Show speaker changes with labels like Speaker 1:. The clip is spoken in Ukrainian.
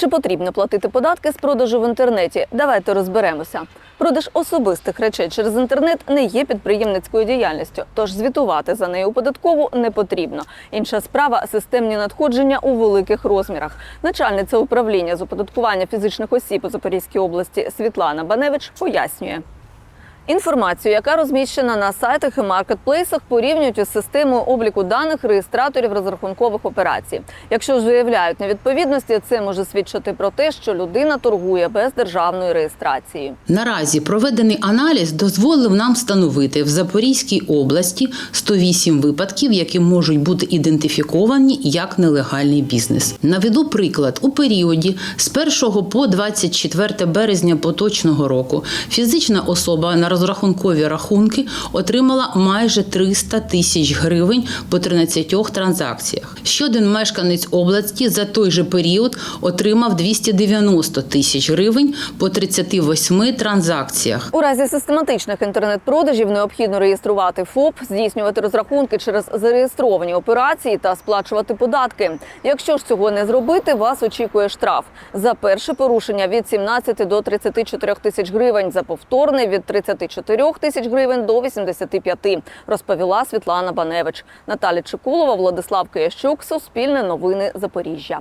Speaker 1: Чи потрібно платити податки з продажу в інтернеті? Давайте розберемося. Продаж особистих речей через інтернет не є підприємницькою діяльністю, тож звітувати за нею податкову не потрібно. Інша справа системні надходження у великих розмірах. Начальниця управління з оподаткування фізичних осіб у Запорізькій області Світлана Баневич пояснює. Інформацію, яка розміщена на сайтах і маркетплейсах, порівнюють із системою обліку даних реєстраторів розрахункових операцій. Якщо ж виявляють невідповідності, це може свідчити про те, що людина торгує без державної реєстрації.
Speaker 2: Наразі проведений аналіз дозволив нам встановити в Запорізькій області 108 випадків, які можуть бути ідентифіковані як нелегальний бізнес. Наведу приклад у періоді з 1 по 24 березня поточного року фізична особа на розрахункові рахунки отримала майже 300 тисяч гривень по 13 транзакціях. Ще один мешканець області за той же період отримав 290 тисяч гривень по 38 транзакціях.
Speaker 1: У разі систематичних інтернет-продажів необхідно реєструвати ФОП, здійснювати розрахунки через зареєстровані операції та сплачувати податки. Якщо ж цього не зробити, вас очікує штраф за перше порушення від 17 до 34 тисяч гривень, за повторне від 34 тисяч гривень до 85, розповіла Світлана Баневич. Наталя Чекулова, Владислав Киящук, Суспільне новини Запоріжжя.